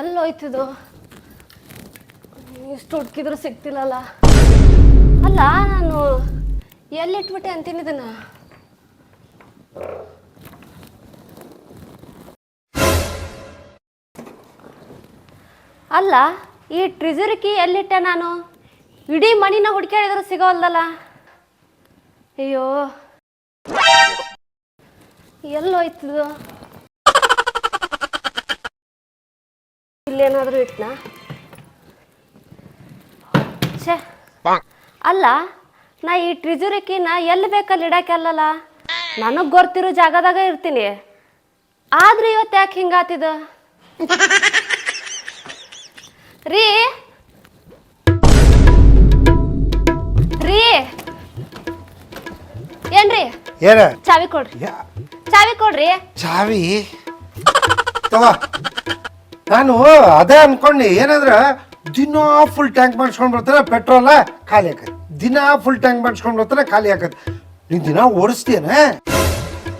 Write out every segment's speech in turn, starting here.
ಎಲ್ಲೋಯ್ತಿದು? ಎಷ್ಟು ಹುಡುಕಿದ್ರು ಸಿಗ್ತಿಲ್ಲಲ್ಲ. ಅಲ್ಲ ನಾನು ಎಲ್ಲಿಟ್ಬಿಟ್ಟೆ ಅಂತೀನಿ ಇದನ್ನ ಅಲ್ಲ ಈ ಟ್ರಿಜರಿ ಕೀ ಎಲ್ಲಿಟ್ಟೆ ನಾನು? ಇಡೀ ಮಣಿನ ಹುಡ್ಕ್ಯಾಡಿದ್ರು ಸಿಗೋಲ್ದಲ್ಲ. ಅಯ್ಯೋ. ಎಲ್ಲೋಯ್ತದು ಇಲ್ಲೇನಾದ್ರೂ ಇಟ್ನಾ? ಛೇ. ಅಲ್ಲ ನಾ ಈ ಟ್ರಿಜರಿ ಕೀನ ಎಲ್ಲಿ ಬೇಕಲ್ಲಿ ಇಡಕ್ಕೆ ಅಲ್ಲಲ್ಲ? ನನಗೆ ಗೊತ್ತಿರೋ ಜಾಗದಾಗ ಇರ್ತೀನಿ. ಆದ್ರೆ ಇವತ್ತು ಯಾಕೆ ಹಿಂಗಾತಿದ ರೀ. ರೀ. ಏನ್ರಿ? ಏನ? ಚಾವಿ ಕೊಡ್ರಿ. ಯಾ- ಚಾವಿ ಕೊಡ್ರಿ. ಚಾವಿ? ತಗೋ. ನಾನು ಅದೇ ಅನ್ಕೊಂಡೆ ಏನಂದ್ರ ದಿನ ಫುಲ್ ಟ್ಯಾಂಕ್ ಮಾಡಿಸ್ಕೊಂಡ್ ಬರ್ತಾನೆ ಪೆಟ್ರೋಲ ಖಾಲಿ ಆಕತ್ ದಿನ ಫುಲ್ ಟ್ಯಾಂಕ್ ಮಾಡಿಸ್ಕೊಂಡ್ ಬರ್ತಾನೆ ಖಾಲಿ ಆಕತ್ ನೀನ್ ದಿನ ಓಡಿಸ್ತೀಯನ?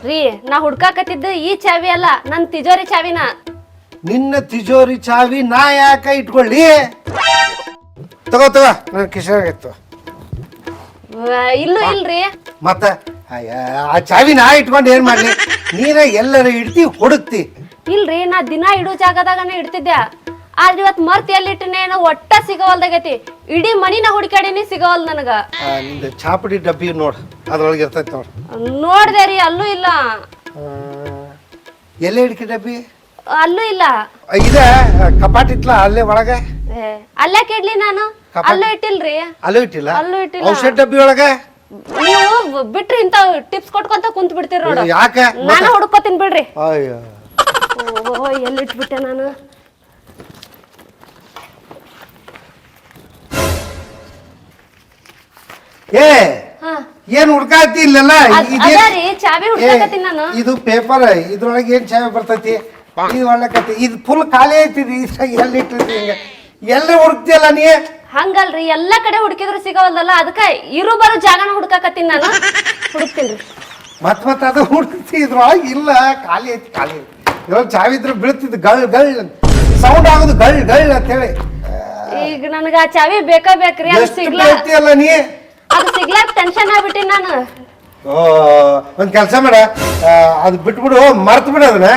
ರೀ ನಾ ಹುಡ್ಕಾಕತ್ತಿದ್ದು ಈ ಚಾವಿ ಅಲ್ಲ ನನ್ನ ತಿಜೋರಿ ಚಾವಿನ. ನಿನ್ನ ತಿಜೋರಿ ಚಾವಿ ನಾ ಯಾಕ ಇಟ್ಕೊಳ್ಳಿ? ತಗೋ ತಗೋ. ನನ್ನ ಕಿಶನಾಗಿತ್ತು ಇಲ್ಲ ಇಲ್ಲೂ ಇಲ್ರಿ. ಮತ್ತ ಅಯ್ಯ, ಆ ಚಾವಿ ನಾ ಇಟ್ಕೊಂಡು ಏನ್ ಮಾಡ್ಲಿ? ನೀನ ಎಲ್ಲರ ಇಡ್ತಿ ಹುಡುಕ್ತಿ ಇಲ್ರಿ ನಾ ದಿನ ಇಡೋ ಜಾಗದಾಗನೇ ಇಡ್ತಿದ್ದೆ. ಆದ್ರೆ ಇವತ್ ಮರ್ತ್ ಎಲ್ಲಿಟ್ಟನೇನೋ ಒಟ್ಟ ಸಿಗವಲ್ದಾಗೈತಿ. ಇಡೀ ಮನಿನ ಹುಡುಕಾಡಿನಿ ಸಿಗವಲ್ ನನಗ. ಆ, ನಿಂದ ಚಾಪಡಿ ಡಬ್ಬಿ ನೋಡು. ಅದ್ರೊಳಗೆ ಇರ್ತೈತಿ ನೋಡು. ನೋಡ್ದೆ ರೀ ಅಲ್ಲೂ ಇಲ್ಲ. ಆ, ಎಲ್ಲೇ ಹಿಡ್ಕಿ ಡಬ್ಬಿ? ಅಲ್ಲೂ ಇಲ್ಲ. ಇದೆ. ಕಪಾಟ್ ಇಟ್ಲ ಅಲ್ಲೇ ಒಳಗೆ? ಏ, ಅಲ್ಲೇ ಕೆಡ್ಲಿ ನಾನು? ಅಲ್ಲೂ ಇಟ್ಟಿಲ್ರಿ. ಅಲ್ಲೂ ಇಟ್ಟಿಲ್ಲ? ಅಲ್ಲೂ ಇಟ್ಟಿಲ್ಲ. ಔಷಧ ಡಬ್ಬಿ ಒಳಗೆ? ನೀವು ಬಿಟ್ರಿ ಇಂತ ಟಿಪ್ಸ್ ಕೊಟ್ಕೊಂತ ಕುಂತ ಬಿಡ್ತೀರ ನೋಡು. ಯಾಕೆ? ನಾನು ಹುಡುಕೋತೀನಿ ಬಿಡ್ರಿ. ಅಯ್ಯೋ. ಎಲ್ಲಿ ಇಟ್ಬಿಟ್ಟೆ ನಾನು? ಏ ಹಾ. ಏನ್ ಹುಡ್ಕಾತಿ ಇಲ್ಲಲ್ಲ? ಅದ್- ಇದೇ- ಅದ ರೀ ಚಾವಿ ಏ, ಹುಡ್ಕಾಕತ್ತೀನಿ ನಾನು. ಇದು ಪೇಪರ್ ಇದ್ರೊಳಗೆ ಏನ್ ಚಾವಿ ಬರ್ತೈತಿ? ಇದು ಒಳ್ಳೆ ಇದು ಫುಲ್ ಖಾಲಿ ಐತಿದಿ ಎಲ್ಲಿ ಇಟ್ಟಿರ್ತಿ ಹಿಂಗ? ಎಲ್ಲಿ ಹುಡುಕ್ತಿಯಲ್ಲ ನೀ ಹಂಗಲ್ರಿ ಎಲ್ಲಾ ಕಡೆ ಹುಡುಕಿದ್ರು ಸಿಗವಲ್ದಲ್ಲ ಅದಕ್ಕ ಇರು ಬರೋ ಜಾಗನ ಹುಡ್ಕಾಕತ್ತೀನಿ ನಾನು. ಹುಡುಕ್ತೀನಿ. ಮತ್ ಮತ್ ಅದು ಹುಡುಕ್ತಿ ಇದ್ರೊಳಗೆ ಇಲ್ಲ ಖಾಲಿ ಐತಿ ಖಾಲಿ ಐತಿ ಇದ್ರೊಳಗೆ ಚಾವಿ ಇದ್ರೆ ಬೀಳ್ತಿದ್ದು ಗಳ್ ಗಳ್ ಸೌಂಡ್ ಆಗೋದು ಗಳ್ ಗಳ್ ಅಂತ ಹೇಳಿ. ಈಗ ನನಗ ಆ ಚಾವಿ ಬೇಕಾ ಬೇಕ್ರಿ ಅದು ಎಷ್ಟು ಸಿಗ್ಲಾ ನೀ? ಅದು ಸಿಗ್ಲಾಕ್ ಟೆನ್ಷನ್ ಆಗ್ಬಿಟ್ಟಿನಿ ನಾನು. ಒಂದ್ ಕೆಲಸ ಮಾಡ. ಅದು ಬಿಟ್ಬಿಡು ಮರ್ತ್ ಬಿಡ ಅದನ್ನ.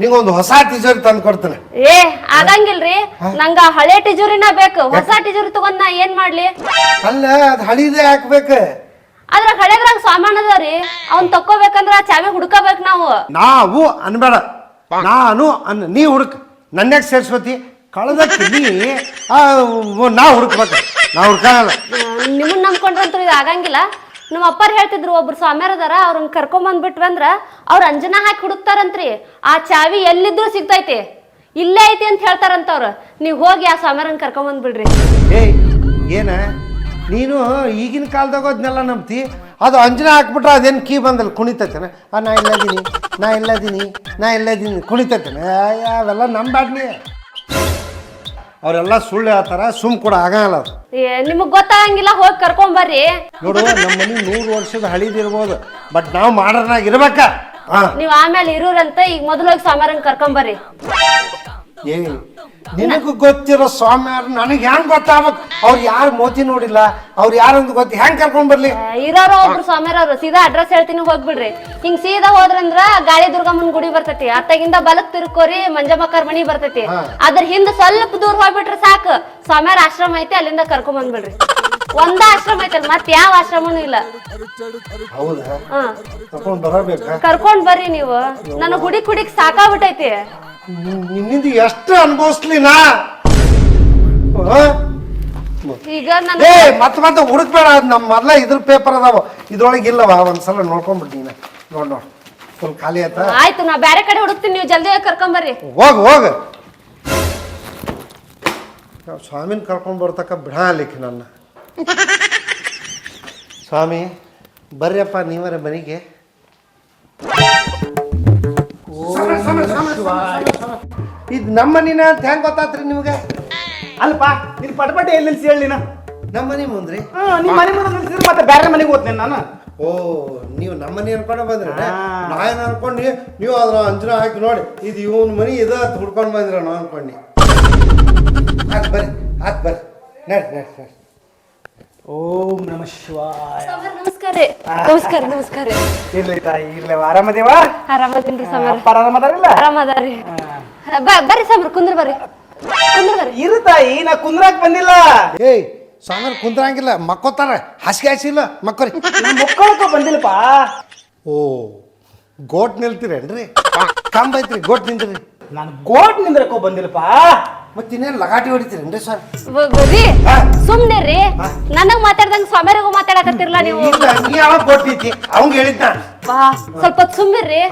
ನಿಂಗೊಂದು ಹೊಸ ಟಿಜೋರಿ ತಂದು ಕೊಡ್ತಾನೆ. ಏ ಆಗಂಗಿಲ್ರಿ. ನಂಗ ಹಳೆ ಟಿಜೋರಿನ ಬೇಕು. ಹೊಸ ಟಿಜೋರಿ ತಗೊಂಡ್ ನಾ ಏನ್ ಮಾಡ್ಲಿ? ಅಲ್ಲ ಅದ್ ಹಳಿದೆ ಹಾಕ್ಬೇಕು. ಅದ್ರ ಹಳೆದ್ರಾಗ ಸಾಮಾನ್ ಅದಾವ್ರಿ. ಅವ್ನ್ ತಕ್ಕೋಬೇಕಂದ್ರ ಚಾವಿ ಹುಡ್ಕೋಬೇಕು ನಾವು. ನಾವು ಅನ್ಬೇಡ. ನಾನು ಅನ್ ನೀ ಹುಡುಕ್. ನನ್ಯಾಗ ಸೇರ್ಸ್ಕೊತಿ? ಕಳೆದ ನೀ ಆ, ನಾ ಹುಡುಕ್ಬೇಕು. ನಾ ಹುಡ್ಕಲ್ಲ. ನಿಮ್ಮನ್ನ ನಂಬ್ಕೊಂಡ್ರಂತೂ ಇದು ಆಗಂಗಿಲ್ಲ. ನಮ್ಮ ಅಪ್ಪರ್ ಹೇಳ್ತಿದ್ರು, ಒಬ್ರು ಸ್ವಾಮ್ಯಾರ ಅದಾರ, ಅವ್ರನ್ನ ಕರ್ಕೊಂಡ್ ಬಂದ್ಬಿಟ್ವಿ ಅಂದ್ರ ಅವ್ರ ಅಂಜನ ಹಾಕಿ ಹುಡುಕ್ತಾರಂತ್ರಿ. ಆ ಚಾವಿ ಎಲ್ಲಿದ್ರು ಸಿಗ್ತೈತಿ. ಇಲ್ಲೇ ಐತಿ ಅಂತ ಹೇಳ್ತಾರಂತ ಹೇಳ್ತಾರಂತವ್ರು. ನೀವು ಹೋಗಿ ಆ ಸ್ವಾಮ್ಯಾರನ್ ಕರ್ಕೊಂಡ್ ಬಂದ್ಬಿಡ್ರಿ. ಏಯ್, ಏನ? ನೀನು ಈಗಿನ ಕಾಲದಾಗ ಅದನ್ನೆಲ್ಲ ನಂಬ್ತಿ? ಅದು ಅಂಜನ ಹಾಕ್ಬಿಟ್ರೆ ಅದೇನು ಕೀ ಬಂದಲ್ಲ ಕುಣಿತೈತೇನ? ನಾ ಇಲ್ಲದೀನಿ ನಾ ಇಲ್ಲದೀನಿ ನಾ ಇಲ್ಲದೀನಿ, ಕುಣಿತೈತೇನ? ಅವೆಲ್ಲ ನಂಬ್ಯಾಡ್ನಿ ಅವರೆಲ್ಲ ಸುಳ್ಳು ಹೇಳ್ತಾರ ಸುಮ್ ಕೂಡ ಆಗಲ್ಲ ಅದು ನಿಮಗ್ ಗೊತ್ತಾಗಂಗಿಲ್ಲ ಹೋಗಿ ಕರ್ಕೊಂಡ್ ಬರ್ರಿ. ನೋಡು ನಮ್ಮ ಮನೆ ನೂರು ವರ್ಷದ ಹಳಿದಿರ್ಬೋದು ಬಟ್ ನಾವು ಮಾಡರ್ನಾಗ ಇರ್ಬೇಕ. ಹಾ. ನೀವ್ ಆಮೇಲೆ ಇರೋರಂತ ಈಗ ಮೊದಲು ಹೋಗಿ ಕರ್ಕೊಂಬರ್ರಿ ಕರ್ಕೊಂಡ್ ಬರ್ರಿ. ಏ ನಿನಗೂ ಗೊತ್ತಿರೋ ಸ್ವಾಮಿಯಾರು ನನಗೆ ಹೆಂಗ್ ಗೊತ್ತಾಗ್ಬೇಕು? ಅವ್ರು ಯಾರು ಮೋತಿ ನೋಡಿಲ್ಲ ಅವ್ರು ಯಾರಂತ ಗೊತ್ತಿ ಹೆಂಗ್ ಕರ್ಕೊಂಡ್ ಬರ್ಲಿ? ಇರೋರು ಒಬ್ರು ಸ್ವಾಮಿಯವ್ರು ಸೀದಾ ಅಡ್ರೆಸ್ ಹೇಳ್ತೀನಿ ಹೋಗ್ಬಿಡ್ರಿ. ಹಿಂಗ್ ಸೀದಾ ಹೋದ್ರಂದ್ರ ಗಾಳಿ ದುರ್ಗಮ್ಮನ್ ಗುಡಿ ಬರ್ತೈತಿ. ಅತ್ತಾಗಿಂದ ಬಲಕ್ ತಿರ್ಕೋರಿ ಮಂಜಮ್ಮಕ್ಕರ್ ಮನಿ ಬರ್ತೈತಿ. ಅದ್ರ ಹಿಂದ ಸ್ವಲ್ಪ ದೂರ ಹೋಗ್ಬಿಟ್ರೆ ಸಾಕು. ಸ್ವಾಮ್ಯಾರ ಆಶ್ರಮ ಐತಿ ಅಲ್ಲಿಂದ ಕರ್ಕೊಂಡ್ ಬಂದ್ಬಿಡ್ರಿ. ಒಂದ ಆಶ್ರಮ ಐತಲ್ ಮತ್ ಯಾವ ಆಶ್ರಮನು ಇಲ್ಲ. ಕರ್ಕೊಂಡ್ ಬರ್ರಿ ನೀವು. ನನ್ನ ಗುಡಿ ಕುಡಿಕ್ ಸಾಕಾಗ್ಬಿಟ್ಟೈತಿ. ನಿನ್- ನಿನ್ನಿಂದ ಎಷ್ಟು ಅನುಭವಿಸ್ಲಿ? ನಾ? ಈಗ ನನ್ನ ಏ ಮತ್ ಮತ್ತೆ ಹುಡುಕ್ಬೇಡ. ಅದ್ ನಮ್ಮ ಮೊದ್ಲ ಇದ್ರ ಪೇಪರ್ ಅದಾವ. ಇದ್ರೊಳಗೆ ಇಲ್ಲವ? ಒಂದ್ಸಲ ನೋಡ್ಕೊಂಡ್ಬಿಟ್ಟು ನೀನ. ನೋಡ್ ನೋಡ್. ಫುಲ್ ಖಾಲಿ ಆಯ್ತಾ? ಆಯ್ತು ನಾ ಬ್ಯಾರೆ ಕಡೆ ಹುಡುಕ್ತೀನಿ. ನೀವು ಜಲ್ದಿ ಹೋಗಿ ಕರ್ಕೊಂಡ್ ಬರ್ರಿ. ಹೋಗ್ ಹೋಗ. ಸ್ವಾಮಿನ ಕರ್ಕೊಂಡ್ ಬರ್ತಕ್ಕ ಬಿಡ ಅಲ್ಲಿಕ್ಕೆ ನನ್ನ. ಸ್ವಾಮಿ ಬರ್ರಿಯಪ್ಪ ನೀವರ ಮನೆಗೆ. ಇದು ನಮ್ಮ ಮನಿನ ಅಂತ ಹೆಂಗ್ ಗೊತ್ತಾತ್ರಿ ನಿಮ್ಗೆ? ಅಲ್ಪ ನಿನ್ ಪಟಪಟ ಎಲ್ಲಿ ನಿಲ್ಸಿ ಹೇಳಿ ನೀನು? ನಮ್ಮ ಮನೆ ಮುಂದ್ರಿ? ಹಾ ನಿಮ್ಮ ಮನೆ ಮುಂದೆ ನಿಲ್ಸಿದ್ರೆ ಮತ್ತೆ ಬೇರೆ ಮನೆಗೆ ಹೋಗ್ತೇನೆ ನಾನು? ಓ ನೀವು ನಮ್ಮ ಮನೆ ಅನ್ಕೊಂಡ ಬಂದ್ರಿ ನಾನು ನಾ ಏನ್ ಅನ್ಕೊಂಡಿ? ನೀವು ಅದ್ರ ಅಂಜನ ಹಾಕಿ ನೋಡಿ ಇದು ಇವನ್ ಮನಿ ಇದ ಹುಡ್ಕೊಂಡು ಬಂದ್ರ ನಾ ಅನ್ಕೊಂಡಿ. ಆತ್ ಬರ್ರಿ ಆತ್ ಬರ್ರಿ. ನಡ್ ನಡ್ ನಡ್ರಿ. ಓಂ ನಮ ಶಿವಾಯ. ನಮಸ್ಕಾರ ನಮಸ್ಕಾರ ನಮಸ್ಕಾರ ಇರ್ಲಿ ತಾಯಿ ಇರ್ಲಿ ಆರಾಮದೇವಾ? ಆರಾಮದೇನ್ರಿ ಅಪ್ಪ ಆರಾಮದಾರಿಲ್ಲ? ಆರಾಮದಾರಿ. ಬರ್ರಿ ಸಾಮ್ರ ಕುಂದ್ರ ಬರ್ರಿ. ಕುಂದ್ರ ಬರ್ರಿ. ಇರು ತಾಯಿ ನಾ ಕುಂದ್ರಾಕ್ ಬಂದಿಲ್ಲ. ಏಯ್ ಸಾಮ್ರ ಕುಂದ್ರಂಗಿಲ್ಲ ಮಕ್ಕೋತಾರ. ಹಾಸಿಗೆ ಹಾಸಿಲ್ಲ ಮಕ್ಕೋರಿ. ನಾ ಮುಕ್ಕೊಳಕ್ಕೂ ಬಂದಿಲ್ಲಪ್ಪ. ಓ ಗೋಟ್ ನಿಲ್ತೀರೇನ್ರಿ? ಕಂಬ ಐತ್ರಿ ಗೋಟ್ ನಿಂದ್ರಿ. ನಾನು ಗೋಟ್ ನಿಂದ್ರಕ್ಕೂ ಬಂದಿಲ್ಲಪ್ಪ. ಮತ್ತೆ ಇನ್ನೇನು ಲಗಾಟಿ ಹೊಡಿತೀರೇನ್ರಿ ಸರ್ ಹಾ. ಸುಮ್ನೆ ರೀ. ನನಗ್ ಮಾತಾಡ್ದಂಗ ಸ್ವಾಮ್ಯಾರಿಗೂ ಮಾತಾಡಕತ್ತಿರ್ಲ ನೀವು. ಗೋಟ್ ಅವಂಗ ಹೇಳಿದ್ದ ಬಾ ಸ್ವಲ್ಪ ಹೊತ್ತು ಸುಮ್ಮಿರ್ರಿ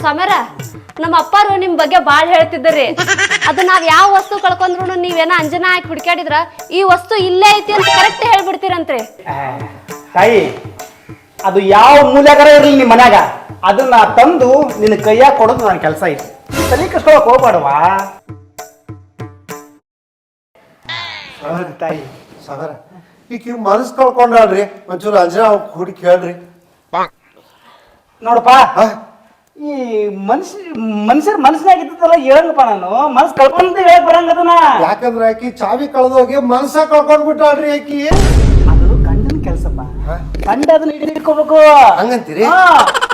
ಸ್ವಾಮ್ಯಾರ ನಮ್ಮ ಅಪ್ಪಾರು ನಿಮ್ ಬಗ್ಗೆ ಬಾಳ್ ಹೇಳ್ತಿದ್ದಾರೆ ಅದು ನಾವ್ ಯಾವ ವಸ್ತು ಕಳ್ಕೊಂಡ್ರು ನೀವೇನ ಅಂಜನ ಹಾಕಿ ಹುಡ್ಕ್ಯಾಡಿದ್ರ ಈ ವಸ್ತು ಇಲ್ಲೇ ಐತಿ ಅಂತ ಕರೆಕ್ಟ್ ಹೇಳ್ಬಿಡ್ತೀರಂತ್ರಿ. ತಾಯಿ ಅದು ಯಾವ ಮೂಲ್ಯಾಗಾರ ಇರಲಿ ನಿಮ್ಮ ಮನ್ಯಾಗ ಅದನ್ನ ತಂದು ನಿನ್ನ ಕೈಯಾಗ ಕೊಡೋದು ನನ್ನ ಕೆಲಸ ಐತಿ. ತಲೆ ಕಸ್ಕೊಳಕ್ ಹೋಗ್ಬಾಡವಾ ತಾಯಿ ಸಾಗರ ಈಗ ಮನಸ್ ಕಳ್ಕೊಂಡ್ರಿ ಒಂಚೂರು ಅಂಜನ ಹುಡುಕಿ ಹೇಳ್ರಿ. ನೋಡಪ್ಪ ಹಾ? ಈ ಮನುಷ್ಯ ಮನುಷ್ಯರ ಮನಸ್ಸಿನಾಗ ಇದ್ದಲ್ಲ ಹೇಳಂಗಪ್ಪ ನಾನು. ಮನಸ್ಸು ಕಳ್ಕೊಂತ ಹೇಳಕ್ ಬರಂಗ ಅದನ್ನ. ಯಾಕಂದ್ರ ಆಕಿ ಚಾವಿ ಕಳ್ದೋಗಿ ಮನಸ್ಸ ಕಳ್ಕೊಂಡ್ ಬಿಟ್ಟಾಳ್ರಿ ಆಕಿ. ಅದು ಗಂಡನ ಕೆಲ್ಸಪ್ಪ? ಗಂಡ ಅದನ್ನ ಹಿಡಿದಿಟ್ಕೋಬೇಕು ಹಂಗಂತೀರಿ? ಹಾ,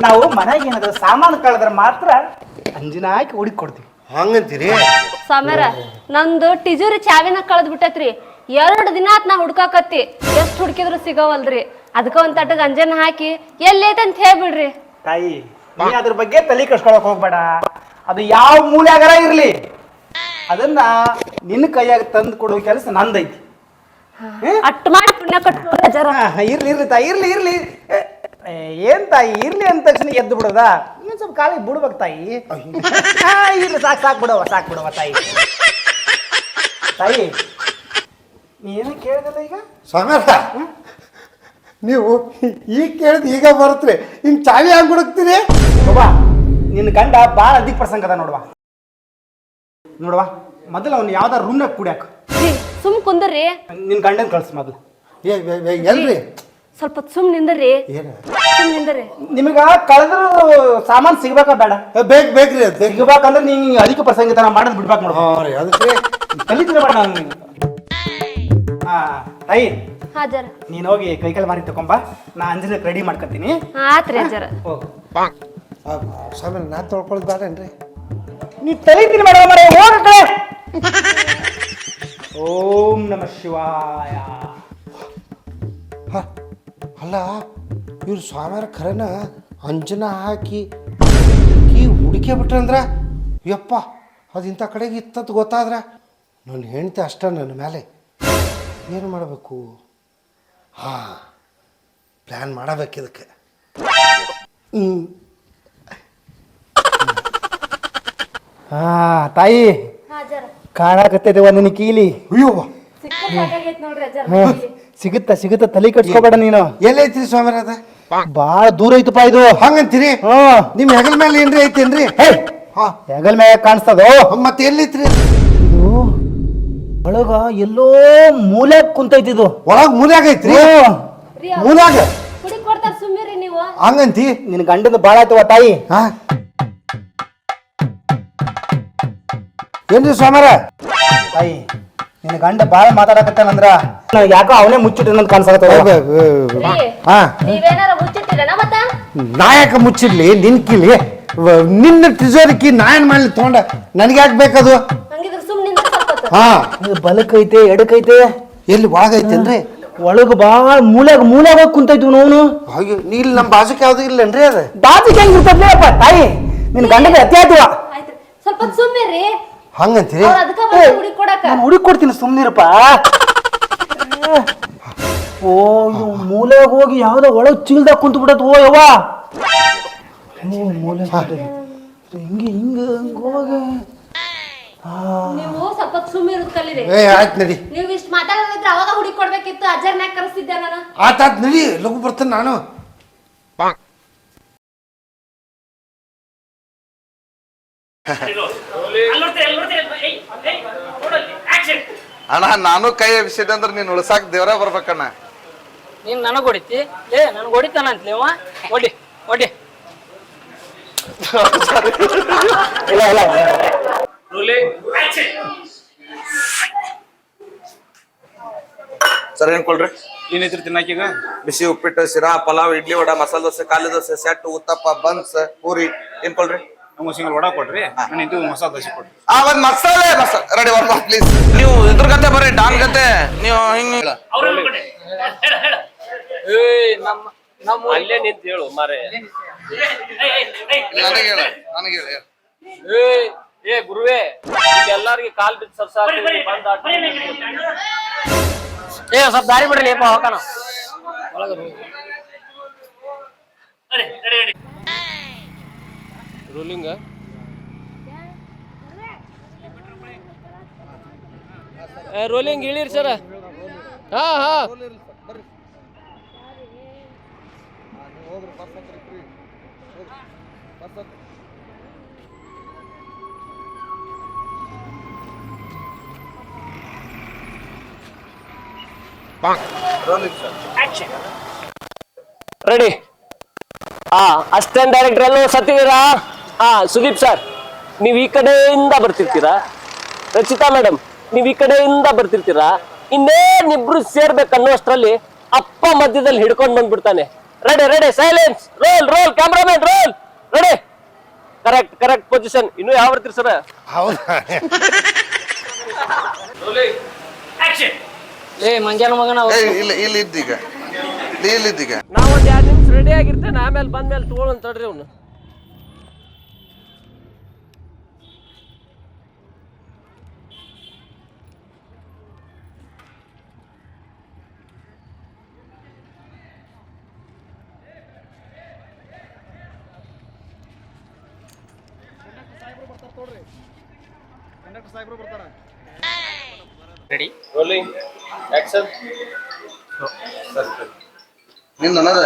ನಾವು ಮನೆಗೆ ಏನಾದ್ರು ಸಾಮಾನು ಕಳೆದ್ರೆ ಮಾತ್ರ ಅಂಜಿನ ಹಾಕಿ ಹುಡುಕಿ ಕೊಡ್ತೀವಿ ಹಂಗಂತೀರಿ? ಸಮರ ನಂದು ಟಿಜೂರಿ ಚಾವಿನ ಕಳೆದ್ ಬಿಟ್ಟೈತ್ರಿ ಎರಡು ದಿನ ಆತ್ ನಾ ಹುಡ್ಕಾಕತ್ತಿ. ಎಷ್ಟು ಹುಡುಕಿದ್ರು ಸಿಗವಲ್ರಿ ಅದಕ್ಕ ಒಂದ್ ತಟ್ಟಗ್ ಅಂಜನ ಹಾಕಿ ಎಲ್ಲೈತೆ ಅಂತ ಹೇಳ್ಬಿಡ್ರಿ. ತಾಯಿ ನೀ ಅದ್ರ ಬಗ್ಗೆ ತಲೆ ಕಟ್ಸ್ಕೊಳಕ್ ಹೋಗ್ಬೇಡ. ಅದು ಯಾವ ಮೂಲ್ಯಾಗಾರ ಇರ್ಲಿ. ಅದನ್ನ ನಿನ್ನ ಕೈಯಾಗ ತಂದು ಕೊಡೋ ಕೆಲಸ ನಂದೈತಿ. ಅಟ್ ಮಾಡಿ ಪುಣ್ಯ ಕಟ್ಕೊಂಡ್ರೆ ಜರ ಹಾ, ಇರ್ಲಿ ಇರ್ಲಿ ತಾಯಿ ಇರ್ಲಿ ಇರ್ಲಿ. ಏ, ಏನ್ ತಾಯಿ ಇರ್ಲಿ ಅಂದ ತಕ್ಷಣ ಎದ್ದು ಬಿಡೋದಾ? ಇನ್ನೊಂದ್ ಸ್ವಲ್ಪ ಕಾಲಿಗೆ ಬಿಡ್ಬೇಕು ತಾಯಿ. ಹಾ, ಇರ್ಲಿ ಸಾಕ್ ಸಾಕ್ ಬಿಡವ ಸಾಕ್ ಬಿಡವ ತಾಯಿ. ತಾಯಿ ನೀ ಏನು ಕೇಳಿದಲ್ಲ ಈಗ? ಸಾಗರ ನೀವು ಈಗ ಕೇಳಿದ್ ಈಗ ಬರುತ್ತೆ ಇನ್ ಚಾವಿ ಆಗ್ಬಿಡುತ್ತೀರಿ ಹುಡುಕ್ತೀರಿ? ನೋಡ್ವಾ ನಿನ್ನ ಗಂಡ ಭಾಳ ಅಧಿಕ ಪ್ರಸಂಗ ಅದ ನೋಡ್ವಾ. ನೋಡ್ವಾ ಮೊದಲು ಅವ್ನು ಯಾವ್ದಾರ ರೂಮ್ನಾಗ ನಾಗ ಕುಡಿಯಾಕ. ಸುಮ್ ಕುಂದ್ರಿ. ನಿನ್ನ ಗಂಡನ ಕಳ್ಸಿ ಮೊದ್ಲು. ಏ, ಏ, ಏ, ಎಲ್ರಿ? ಸ್ವಲ್ಪ ಸುಮ್ ನಿಂದ್ರಿ. ಏನು? ಸುಮ್ ನಿಂದ್ರಿ. ನಿಮಗ ಕಳೆದ್ರ ಸಾಮಾನು ಸಿಗ್ಬೇಕಾ ಬೇಡ. ಏ, ಬೇಕ್ ಬೇಕ್ರಿ ಬೇಕ್ ಸಿಗ್ಬೇಕಂದ್ರೆ ನೀನು ಅಧಿಕ ಪ್ರಸಂಗತನ ಮಾಡೋದು ಬಿಡ್ಬೇಕು ನೋಡ್ವಾ ಹಾ ರೀ ಅದಕ್ಕೆ ಕಲಿತಿರ ಬೇಡ ನಾನು ನೀನು ಹಾ ತಾಯಿ ಹಾಜರ ನೀನು ಹೋಗಿ ಕೈಕಾಲು ಮಾರಿ ತಕೊಂಬ. ನಾ ಅಂಜನಕ್ಕೆ ರೆಡಿ ಮಾಡ್ಕೊತೀನಿ ಆತ್ರಿ ಓ ಹೋಗು. ಸಾಮೇಲೆ ನಾ ತೊಳ್ಕೊಳ್ಳೋದು ಬೇಡೇನ್ರಿ ನೀ ತಲೆ ತಿನ್ಬೇಡ ಮರೆ ಹೋಗ ಕಡೆ ಓಂ ನಮ ಶಿವಾಯ. ಹ, ಅಲ್ಲ ಇವ್ರು ಸ್ವಾಮಿಯವ್ರ ಖರೇನ ಅಂಜನ ಹಾಕಿ ಈ ಹುಡುಕಿ ಬಿಟ್ರಂದ್ರ ಯಪ್ಪ ಅದು ಇಂಥ ಕಡೆಗೆ ಇತ್ತಂತ ಗೊತ್ತಾದ್ರ? ನನ್ನ ಹೆಂಡತಿ ಅಷ್ಟ ನನ್ನ ಮೇಲೆ ಏನು ಮಾಡಬೇಕು? ಹಾಂ ಪ್ಲ್ಯಾನ್ ಮಾಡಬೇಕು ಇದಕ್ಕೆ. ಹ್ಞೂ ಹಾ ತಾಯಿ. ಹಾಜರ ಒಂದ್ ಒಂದಿನ ಕೀಲಿ. ಅಯ್ಯೋ. ಸಿಕ್ಕಾಗೈತ್ ನೋಡ್ರಿ ಅಜ್ಜರ ಹಾ, ಸಿಗುತ್ತ ಸಿಗುತ್ತ ತಲೆ ಕಟ್ಸ್ಕೊಬೇಡ ನೀನು. ಎಲ್ಲೈತ್ರಿ ಸ್ವಾಮಿಯರ ಅದ ಬಾಳ ದೂರ ಐತಪ್ಪ ಇದು. ಹಂಗಂತೀರಿ? ಹ್ಮ್. ನಿಮ್ಮ ಹೆಗಲ್ ಮೇಲೆ ಏನ್ರಿ ಐತೇನ್ರಿ ಹೇ. ಹಾಂ. ಹೆಗಲ್ ಮೇಲೆ ಕಾಣಿಸ್ತದೋ? ಮತ್ತೆ ಎಲ್ಲೈತ್ರಿ? ಇದು ಒಳಗ ಎಲ್ಲೋ ಮೂಲೆ ಕುಂತೈತಿ ಇದು. ಒಳಗೆ ಮೂಲ್ಯಾಗ ಐತ್ರಿ? ಹ್ಮ್. ರೀ ಅವ್ರು ಮೂಲ್ಯಾಗ? ಹುಡಿ ಕೊಡ್ತಾರ ಸುಮ್ಮಿರಿ ನೀವು. ಹಂಗಂತಿ? ನಿನ್ ಗಂಡದ ಬಾಳ ಆಯ್ತವ ತಾಯಿ. ಹಾ. ಏನ್ರಿ ಸ್ವಾಮರ ತಾಯಿ ನಿನ್ನ ಗಂಡ ಬಾಳ ಮಾತಾಡಕತ್ತಾನಂದ್ರ ಯಾಕೋ ಅವನೇ ಮುಚ್ಚಿಟ್ಟು ಕಾಣಿಸಕತ್ತವ ರೀ ಹಾ. ನೀವೇನಾರ ಮತ್ತ? ನಾಯಕ ಮುಚ್ಚಿರ್ಲಿ ನಿನ್ ಕಿಲಿ ವ- ನಿನ್ನ ಟಿಜೋರಿಕಿ ನಾ ಏನ್ ಮಾಡ್ಲಿ ತಗೊಂಡ ನನಗೆ ಯಾಕೆ ಬೇಕದು? ಹಂಗಿದ್ರ ಸುಮ್. ಹಾ. ಇದು ಬಲಕೈತೆ ಎಡಕೈತೆ? ಎಲ್ಲಿ ಒಳಗೈತೇನ್ರಿ? ಒಳಗ ಬಾಳ ಮೂಲೆಗ ಮೂಲ್ಯಾಗ ಹೋಗಿ ಕುಂತೈತಿ ಅವನು. ಅಯ್ಯೋ ನೀ ಇಲ್ಲಿ ನಮ್ಮ ಬಾಜುಕ್ ಯಾವ್ದು ಇಲ್ಲೇನ್ರಿ ಅದು? ಬಾಜಿಕ ಹೆಂಗ್ ಇರ್ತದ್ಲೇಪ್ಪ ತಾಯಿ. ನಿನ್ ಗಂಡಗೆ ಅತಿ ಆಯ್ತು. ಆಯ್ತ್ರಿ ಸ್ವಲ್ಪ ಸುಮ್ಮಿರಿ ಹಂಗಂತೀರಿ? ಅವ್ರ ಅದಕ್ಕ ಬಂದ ಹುಡಿ ಕೊಡಾಕ ನಾನು ಹುಡುಕ್ ಕೊಡ್ತೀನಿ ಸುಮ್ನಿರಪ್ಪ. ಓ ಇವ್ ಮೂಲೆಗೆ ಹೋಗಿ ಯಾವ್ದೋ ಒಳ ಚೀಲ್ದಾಗ ಕುಂತು ಬಿಡತ್ ಓ ಯವ್ವ. ಓ ಮೂಲೆ ಹಿಂಗೆ ಹಿಂಗ ಹಿಂಗ ಹೋಗಿ. ನೀವು ಸ್ವಲ್ಪ ಹೊತ್ತು ಸುಮ್ಮಿರೋದ್ ಕಲೀರಿ ಏ ಆಯ್ತು ನಡಿ. ನೀವು ಇಷ್ಟ ಮಾತಾಡೋದಿದ್ರೆ ಅವಾಗ ಹುಡುಗಿ ಕೊಡ್ಬೇಕಿತ್ತು ಅಜ್ಜರ್ನ್ಯಾಗ ಕರೆಸ್ತಿದ್ದೆ ನಾನು. ಆತಾತ್ ನಡಿ ಲಘು ಬರ್ತೇನೆ ನಾನು. ಅಣ್ಣ ನಾನು ಕೈ ಎಬ್ಸಿದೆ ಅಂದ್ರೆ ನೀನ್ ಉಳ್ಸಾಕ್ ದೇವ್ರ ಬರ್ಬೇಕಣ್ಣ ನೀನ್ ನನಗ್ ಹೊಡಿತಿ? ಏ ನನಗ್ ಹೊಡಿತಾನ ಅಂತ ನೀವ ಹೊಡಿ ಹೊಡಿ. ಸರ್ ಏನ್ ಕೊಡ್ರಿ? ಏನೈತ್ರಿ ತಿನ್ನಾಕೀಗ ಬಿಸಿ ಉಪ್ಪಿಟ್ಟು ಶಿರಾ ಪಲಾವ್ ಇಡ್ಲಿ ವಡ ಮಸಾಲೆ ದೋಸೆ ಕಾಲಿ ದೋಸೆ ಸೆಟ್ ಉತ್ತಪ್ಪ ಬನ್ಸ್ ಪೂರಿ ಏನ್ ಕೊಡ್ರಿ? ನಮ್ಗೆ ಸಿಂಗಲ್ ವಡಾ ಕೊಡ್ರಿ. ನಾನು ಇದು ಮಸಾಲ ದೋಸೆ ಕೊಡ್ರಿ ಆ ಒಂದ್ ಮಸಾಲೆ ಮಸಾಲೆ ರೆಡಿ ಒನ್ ಪ್ಲೀಸ್ ನೀವು ಇದ್ರ ಗತೆ ಬರ್ರಿ ಡಾನ್ ಗತೆ ನೀವು ಹಿಂಗ ಅಲ್ಲೇ ನಿಂತ ಹೇಳು ಮಾರೆ. ನನಗೆ ಹೇಳ ನನಗೆ ಹೇಳಿ ಏ ಗುರುವೇ ಎಲ್ಲಾರ್ಗಿ ಕಾಲ್ ಬಿದ್ದು ಸರ್ಸಾಕ ಬಂದ ಏ ಸ್ವಲ್ಪ ದಾರಿ ಬಿಡ್ರಿ ಲೇಪ ಹೋಗೋಣ ರೂಲಿಂಗ್ ರೋಲಿಂಗ್ ಇಳಿರಿ ಸರ. ಹಾ ಹಾ. ರೆಡಿ ಹಾ ಅಸಿಸ್ಟೆಂಟ್ ಡೈರೆಕ್ಟರ್ ಎಲ್ಲೋ ಸತ್ತಿದ್ದೀರಾ? ಹಾ ಸುದೀಪ್ ಸರ್ ನೀವು ಈ ಕಡೆಯಿಂದ ಬರ್ತಿರ್ತೀರಾ? ರಚಿತಾ ಮೇಡಮ್ ನೀವು ಈ ಕಡೆಯಿಂದ ಬರ್ತಿರ್ತೀರಾ? ಇನ್ನೇನ್ ಇಬ್ರು ಸೇರ್ಬೇಕು ಅನ್ನೋಷ್ಟರಲ್ಲಿ ಅಪ್ಪ ಮಧ್ಯದಲ್ಲಿ ಹಿಡ್ಕೊಂಡು ಬಂದ್ಬಿಡ್ತಾನೆ. Ready ready silence roll roll cameraman roll ready correct correct position ಇನ್ನು ಯಾವ ಬರ್ತೀರಿ ಸರ್? ಹೌದಾ? ಏ ಮಂಜಾನ ಮಗನ ಇಲ್ಲಿ ಇಲ್ಲಿ ಇದ್ದೀಗ ಇಲ್ಲಿ ಇದ್ದೀಗ ನಾವು ಒಂದ್ ಎರಡು ನಿಮಿಷ ರೆಡಿ ಆಗಿರ್ತೇನೆ ಆಮೇಲೆ ಬಂದ್ಮೇಲೆ ತಗೊಳ್ಳೋಣ ತಡ್ರಿ ಅವ್ನು. ರೆಡಿ ರೋಲಿಂಗ್ ಆಕ್ಷನ್ನಿಂದ ಅನ್ನದ?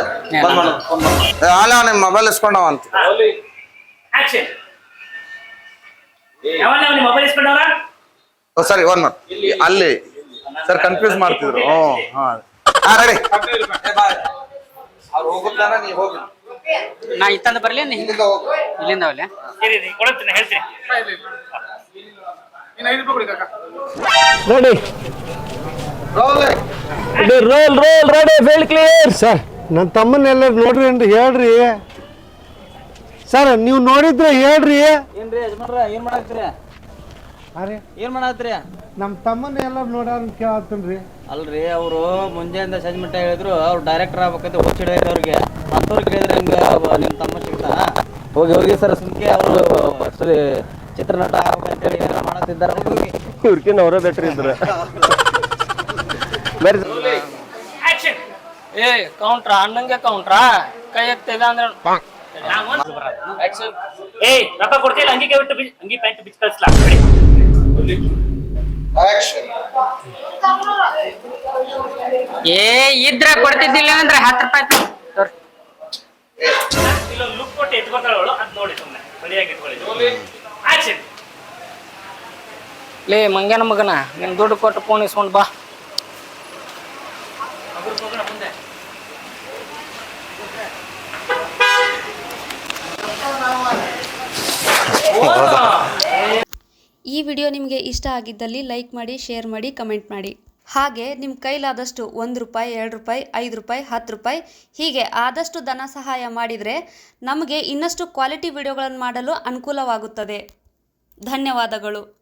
ಬಂದ್ ಮಾಡು, ಫೋನ್ ಮಾಡು. ಏ, ಆಲೆ ನಿಮ್ ಮೊಬೈಲ್ ಇಸ್ಕೊಂಡವ ಅಂತ. ರೋಲಿಂಗ್ ಆಕ್ಷನ್ ಯಾವನ್ನ ನಿಮ್ಮ ಮೊಬೈಲ್ ಇಸ್ಕೊಂಡವರ? ಓ, ಸರಿ ಒನ್ ಮಾಡು. ಅಲ್ಲಿ. ಸರ್ ಕನ್ಫ್ಯೂಸ್ ಮಾಡ್ತಿದ್ರು. ಹ್ಞೂ ಹಾ. ಹಾ ರೆಡಿ ಅವ್ರು ಹೋಗುತ್ತಾರ ನೀ ಹೋಗಿ. ನಾ ಇತ್ತಂದ ಬರ್ಲಿ ನೀ? ಇಲ್ಲಿಂದ ಹೋಗು. ಇಲ್ಲಿಂದ ಅವಲೆ ಇರಿ ಇರಿ, ಕೊಡ್ತೀನಿ ಹೇಳ್ತೀನಿ. ಇನ್ನು ಐದು ರೂಪಾಯಿ ಕೊಡಿ ಕಾಕ. Ready roll roll ready field clear sir ನನ್ನ ತಮ್ಮನ ಎಲ್ಲರೂ ನೋಡ್ರಿ ಅಂತ ಹೇಳ್ರಿ. ಸರ್ ನೀವು ನೋಡಿದ್ರೆ ಹೇಳ್ರಿ. ಏನ್ರಿ ಯಜಮಾನ್ರ ಏನ್ ಮಾಡಾಕ್ತೀರಿ ಅರೆ. ಏನ್ ಮಾಡಾತ್ರಿ ನಮ್ಮ ತಮ್ಮನ ಎಲ್ಲರೂ ಕೇಳತ್ತನ್ರಿ ಅಲ್ರಿ ಅವರು ಮುಂಜಾನೆ ಸಂಜೆ ಮಟ್ಟ ಹೇಳಿದ್ರು ಅವ್ರು ಡೈರೆಕ್ಟರ್ ಆಗ್ಬೇಕಂತ ಹುಚ್ಚಿಡೈತೆ ಅವ್ರಿಗೆ. ಕೇಳಿದ್ರೆ ಹಂಗ ನಿಮ್ ತಮ್ಮ ಸಿಗ್ತಾನ ಹೋಗಿ ಹೋಗಿ ಸರ್ ಸುಮ್ಕೆ ಅವರು ಸರಿ ಚಿತ್ರನಟ ಆಗ್ಬೇಕಂತೇಳಿ ಏನೋ ಮಾಡತ್ತಿದ್ದಾರೆ ಹೋಗಿ ಇವ್ರಕಿನ್ನ ಅವರೇ ಬೆಟ್ರ್ ಇದ್ರ. ಆಕ್ಷನ್ ಏ ಕೌಂಟ್ರಾ ಅಣ್ಣಂಗೆ ಕೌಂಟ್ರಾ ಕೈ ಎತ್ತಿದ ಅಂದ್ರೆ ಏಯ್ ರೊಕ್ಕ ಕೊಡ್ತಿಲ್ಲ ಅಂಗಿ ಬಿಟ್ಟು ಅಂಗಿ ಪ್ಯಾಂಟ್ ಬಿಚ್ಚಿ ಕಳಿಸ್ಲಾ? ಆಕ್ಷನ್ ಏ ಇದ್ರ ಕೊಡ್ತಿದ್ದಿಲ್ಲ ಅಂದ್ರೆ ಹತ್ತು ರೂಪಾಯಿ. ಇಲ್ಲೊಂದು ಲುಕ್ ಕೊಟ್ಟು ಎತ್ಕೊತಾಳ ಅವಳು. ಅದ್ ನೋಡಿ ಸುಮ್ಮನೆ ಬಳಿಯಾಗಿ ಇಟ್ಕೊಳ್ಳಿ. ಆಕ್ಷನ್ ಲೇ ಮಂಗ್ಯಾನ ಮಗನ ನಿನ್ ದುಡ್ಡು ಕೊಟ್ಟು ಫೋನ್ ಇಸ್ಕೊಂಡು ಬಾ ಈ ವಿಡಿಯೋ ನಿಮಗೆ ಇಷ್ಟ ಆಗಿದ್ದಲ್ಲಿ ಲೈಕ್ ಮಾಡಿ ಶೇರ್ ಮಾಡಿ ಕಮೆಂಟ್ ಮಾಡಿ. ಹಾಗೆ ನಿಮ್ಮ ಕೈಲಾದಷ್ಟು ಒಂದು ರೂಪಾಯಿ, ಎರಡು ರೂಪಾಯಿ, ಐದು ರೂಪಾಯಿ, ಹತ್ತು ರೂಪಾಯಿ, ಹೀಗೆ ಆದಷ್ಟು ಧನ ಸಹಾಯ ಮಾಡಿದರೆ ನಮಗೆ ಇನ್ನಷ್ಟು ಕ್ವಾಲಿಟಿ ವಿಡಿಯೋಗಳನ್ನು ಮಾಡಲು ಅನುಕೂಲವಾಗುತ್ತದೆ. ಧನ್ಯವಾದಗಳು.